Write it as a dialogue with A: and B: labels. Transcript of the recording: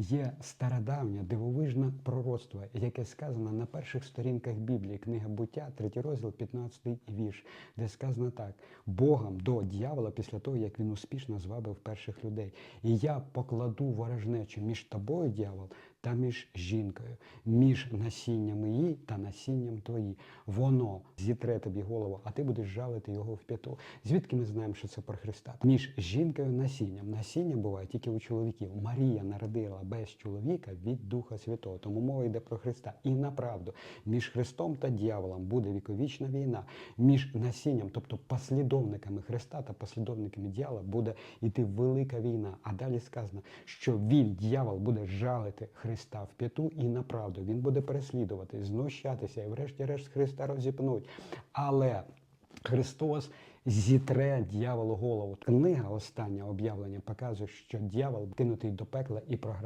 A: Є стародавнє дивовижне пророцтво, яке сказано на перших сторінках Біблії, книга буття, 3 розділ, 15 вірш, де сказано так: Богом до дьявола після того, як він успішно звабив перших людей. І я покладу ворожнечу між тобою, дьявол, та між жінкою, між насінням її та насінням твої. Воно зітре тобі голову, а ти будеш жалити його в п'яту. Звідки ми знаємо, що це про Христа? Між жінкою насінням. Насіння буває тільки у чоловіків. Марія народила без чоловіка від Духа Святого. Тому мова йде про Христа. І направду, між Христом та дьяволом буде віковічна війна. Між насінням, тобто послідовниками Христа та послідовниками дьявола, буде йти велика війна. А далі сказано, що він, дьявол, буде жалити Христа в п'яту і направду. Він буде переслідувати, знущатися і, врешті-решт, Христа розіпнуть. Але Христос зітре дьяволу голову. Книга остання об'явлення показує, що дьявол кинутий до пекла і програє.